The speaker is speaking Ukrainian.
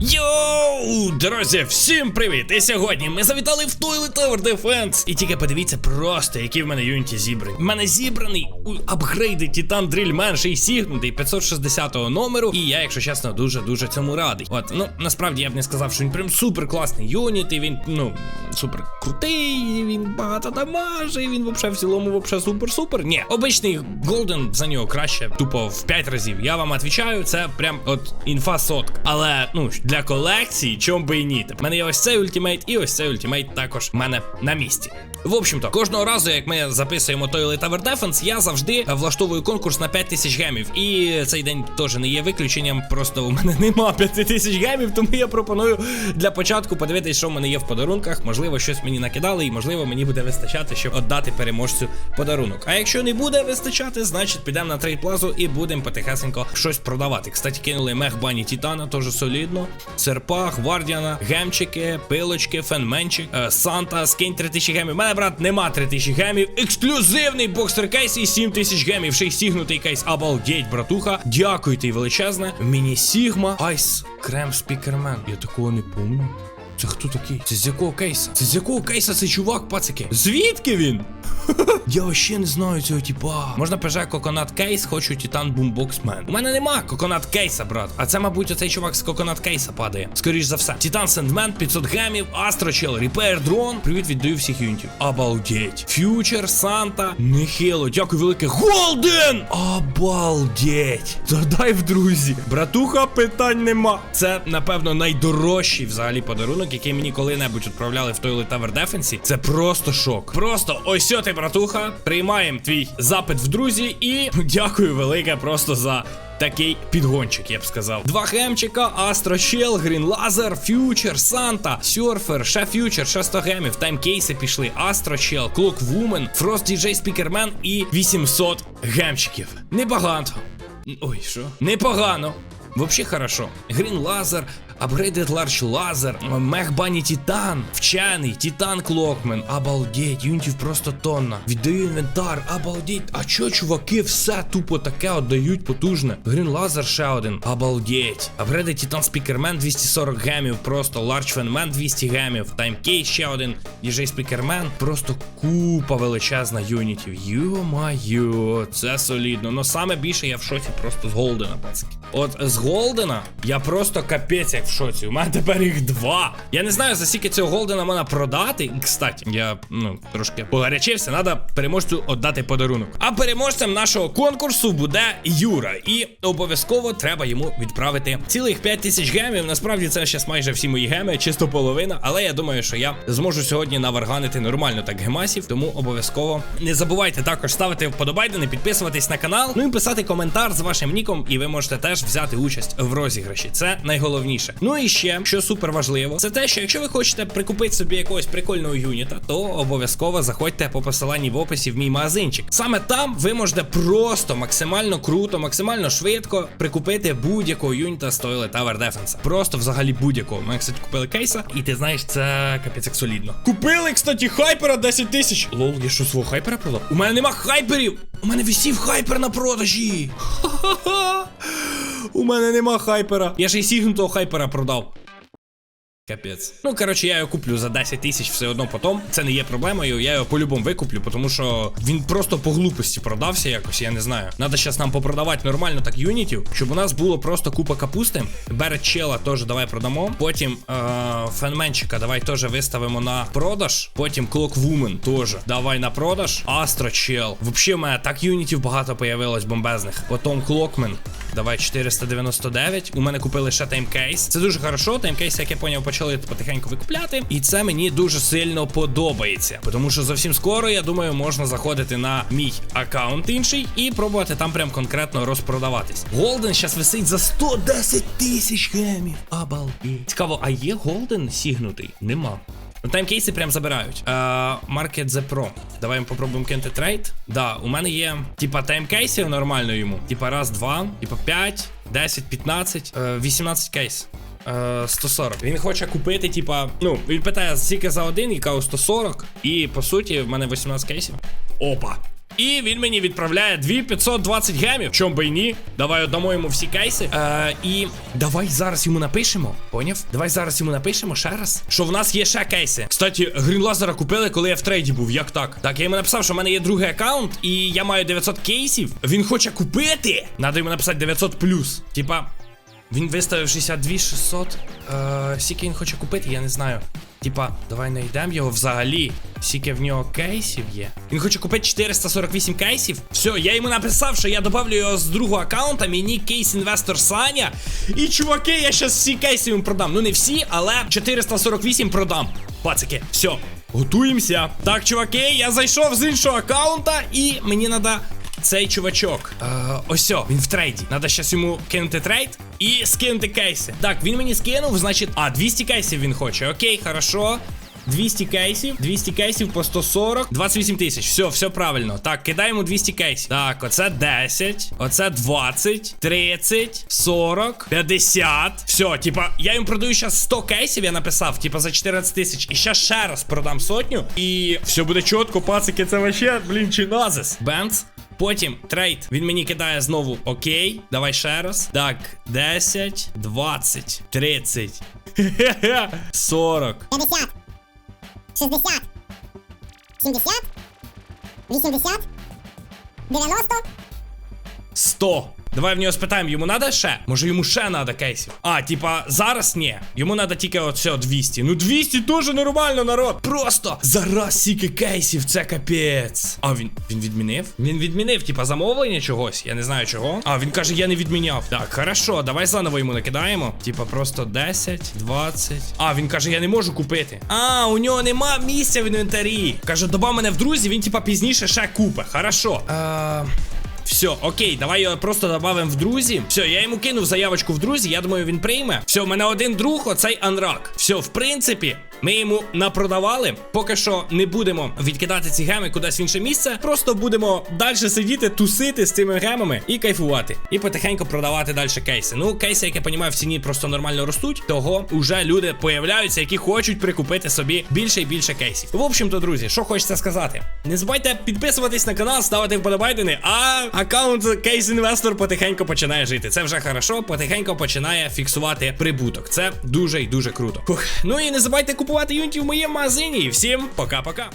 Йоу, друзі, всім привіт! І сьогодні ми завітали в Toilet Tower Defense. І тільки подивіться просто, який в мене юніті зібраний. В мене зібраний у апгрейди Титан Дріль менший сігнутий 560 номеру. І я, якщо чесно, дуже-дуже цьому радий. От, ну насправді я б не сказав, що він прям супер класний юніт, і він, ну, супер крутий, і він багато дамажить, він вообще в цілому вообще супер-супер. Ні, обичний Голден за нього краще, тупо в 5 разів. Я вам відповідаю, це прям от інфа сотка. Але ну для колекції, чом би і ні. У мене є ось цей ультимейт, і ось цей ультимейт також в мене на місці. В общем-то, кожного разу, як ми записуємо Toilet Tower Defense, я завжди влаштовую конкурс на 5 тисяч гемів. І цей день теж не є виключенням. Просто у мене нема 5 тисяч гемів, тому я пропоную для початку подивитись, що в мене є в подарунках. Можливо, щось мені накидали, і можливо мені буде вистачати, щоб віддати переможцю подарунок. А якщо не буде вистачати, значить підемо на трейд плазу і будемо потихесенько щось продавати. Кстати, кинули мех бані Титана, теж солідно. Серпа, гвардіана, гемчики, пилочки, фенменчик, е, Санта, скинь 3000 гемів. У мене, брат, нема 3000 гемів. Ексклюзивний боксер кейс і 7000 гемів. Ще й сігнутий кейс. Обалдеть, братуха. Дякую ти величезне. Міні Сігма. Айс. Крем спікермен. Я такого не помню. Це хто такий? Це з якого кейса? Це з якого кейса цей чувак, пацики? Звідки він? Я вообще не знаю цього типа. Можна пише Коконат Кейс, хочу Титан Бумбокс Мен. У мене нема Коконат Кейса, брат. А це, мабуть, оцей чувак з Коконат Кейса падає. Скоріш за все. Титан Сендмен, 500 гемів, Астрочел, Ріпер Дрон. Привіт, віддаю всіх юнітів. Обалдеть. Фьючер, Санта, Нехило. Дякую велике. Голден! Обалдеть. Задай в друзі. Братуха, питань нема. Це, напевно, найдорожчий взагалі подарунок, який мені коли-небудь відправляли в Toilet Tower Defense. Це просто шок. Просто ось ти, братуха. Приймаємо твій запит в друзі і дякую велике просто за. Такий підгончик, я б сказав. Два гемчика, Астро Щел, Грін Лазер, Фьючер, Санта, Сьорфер, ще Фьючер, ще 100 гемів, таймкейси пішли, Астро Щел, Клок Вумен, Фрост Діджей Спікермен і 800 гемчиків. Небагато. Ой, що? Непогано. Вообще хорошо. Грін Лазер, Upgraded Large Laser, Мех Бані Титан, Вчений, Титан Клокмен, обалдеть, юнітів просто тонна. Віддаю інвентар, обалдеть. А чо, чуваки, все тупо таке отдають потужне. Грін Лазер ще один, обалдеть. Upgraded Титан Спікермен 240 гемів, просто Large Фенмен 200 гемів, Таймкей ще один, DJ Спікермен, просто купа величезна юнітів. Йо-майо, це солідно. Но саме більше я в шоці просто з Голдена, пацики. От з Голдена я просто капець як в шоці. У мене тепер їх два. Я не знаю, за скільки цього Голдена можна продати. І, Кстати, я ну трошки погарячився, треба переможцю віддати подарунок. А переможцем нашого конкурсу буде Юра. І обов'язково треба йому відправити цілих 5 тисяч гемів. Насправді це зараз майже всі мої геми, чисто половина. Але я думаю, що я зможу сьогодні наварганити нормально так гемасів. Тому обов'язково не забувайте також ставити вподобайдени, підписуватись на канал. Ну і писати коментар з вашим ніком, і ви можете теж взяти участь в розіграші. Це найголовніше. Ну і ще, що супер важливо, це те, що якщо ви хочете прикупити собі якогось прикольного юніта, то обов'язково заходьте по посиланні в описі в мій магазинчик. Саме там ви можете просто максимально круто, максимально швидко прикупити будь-якого юніта з Toilet Tower Defense. Просто взагалі будь-якого. Ми, кстати, купили кейса, і ти знаєш, це капець як солідно. Купили, кстати, хайпера 10 тисяч. Лол, я що свого хайпера продав? У мене нема хайперів! У мене висів хайпер на продажі. Ха-ха-ха. У мене нема хайпера. Я ж і сігнутого хайпера продав. Капець. Ну, коротше, я його куплю за 10 тисяч все одно потом. Це не є проблемою. Я його по-любому викуплю, тому що він просто по глупості продався якось, я не знаю. Надо зараз нам попродавати нормально так юнітів, щоб у нас було просто купа капусти. Берет чела теж давай продамо. Потім е- фенменчика давай теж виставимо на продаж. Потім Клок Вумен теж давай на продаж. Астро чел. Взагалі, у мене так юнітів багато появилось бомбезних. Потім Клокмен. Давай 499. У мене купили ще таймкейс. Це дуже хорошо. Таймкейс, як я поняв, почали потихеньку викупляти. І це мені дуже сильно подобається. Тому що зовсім скоро, я думаю, можна заходити на мій аккаунт інший і пробувати там прям конкретно розпродаватись. Голден зараз висить за 110 тисяч гемів. Обалдеть. Цікаво, а є Голден сігнутий? Нема. Ну, таймкейси прям забирають. Е, Market the Pro. Давай ми попробуємо кинути трейд. Да, у мене є, типа, таймкейсів нормально йому. Типа раз, два, типа 5, 10, 15, е, 18 кейс. Е, 140. Він хоче купити, типа, ну, він питає, скільки за один, я кажу 140. І по суті, в мене 18 кейсів. Опа. І він мені відправляє 2520 гемів. Чом би й ні? Давай отдамо йому всі кейси. Е, і давай зараз йому напишемо. Поняв? Давай зараз йому напишемо ще раз. Що в нас є ще кейси. Кстати, грінлазера купили, коли я в трейді був. Як так? Так, я йому написав, що в мене є другий аккаунт, і я маю 900 кейсів. Він хоче купити. Надо йому написати 900 плюс. Типа. Він виставив 62 600. Е, скільки він хоче купити, я не знаю. Типа, давай знайдемо його взагалі. Скільки в нього кейсів є. Він хоче купити 448 кейсів. Все, я йому написав, що я добавлю його з другого аккаунта. Мені кейс інвестор Саня. І чуваки, я щас всі кейси йому продам. Ну не всі, але 448 продам. Пацики, все. Готуємося. Так, чуваки, я зайшов з іншого аккаунта, і мені треба цей чувачок. Е, ось він в трейді. Надо щас йому кинути трейд і скинути кейси. Так, він мені скинув, значить. А, 200 кейсів він хоче. Окей, хорошо. 200 кейсів, 200 кейсів по 140, 28 тисяч. Все, все правильно. Так, кидаємо 200 кейсів. Так, оце 10, оце 20, 30, 40, 50. Все, типа, я їм продаю зараз 100 кейсів, я написав, типа за 14 тисяч. І зараз ще раз продам сотню. І все буде чітко, пацики, це вообще, блін, чи назис. Бенц. Потім трейд. Він мені кидає знову окей. Давай ще раз. Так, 10, 20, 30, 40. 50, 60, 70, 80, 90, 100. Давай в нього спитаємо, йому надо ще? Може йому ще надо кейсів? А, типа, зараз ні. Йому надо тільки оце 200. Ну 200 дуже нормально, народ. Просто зараз стільки кейсів, це капець. А він він відмінив? Він відмінив, типа, замовлення чогось. Я не знаю чого. А, він каже, я не відміняв. Так, хорошо, давай заново йому накидаємо. Типа, просто 10, 20. А, він каже, я не можу купити. А, у нього нема місця в інвентарі. Каже, доба мене в друзі, він типа пізніше ще купе. Хорошо. А... Все, окей, давай його просто добавим в друзі. Все, я йому кинув заявочку в друзі. Я думаю, він прийме. Все, в мене один друг, оцей анрак. Все, в принципі, ми йому напродавали. Поки що не будемо відкидати ці геми кудись в інше місце. Просто будемо далі сидіти, тусити з цими гемами і кайфувати. І потихеньку продавати далі кейси. Ну, кейси, як я розумію, в ціні просто нормально ростуть. Того вже люди появляються, які хочуть прикупити собі більше і більше кейсів. В общем-то, друзі, що хочеться сказати. Не забувайте підписуватись на канал, ставити вподобайдени, а аккаунт Кейс Інвестор потихеньку починає жити. Це вже хорошо, потихеньку починає фіксувати прибуток. Це дуже і дуже круто. Фух. Ну і не забувайте купувати юнітів в моєму магазині. І всім пока-пока.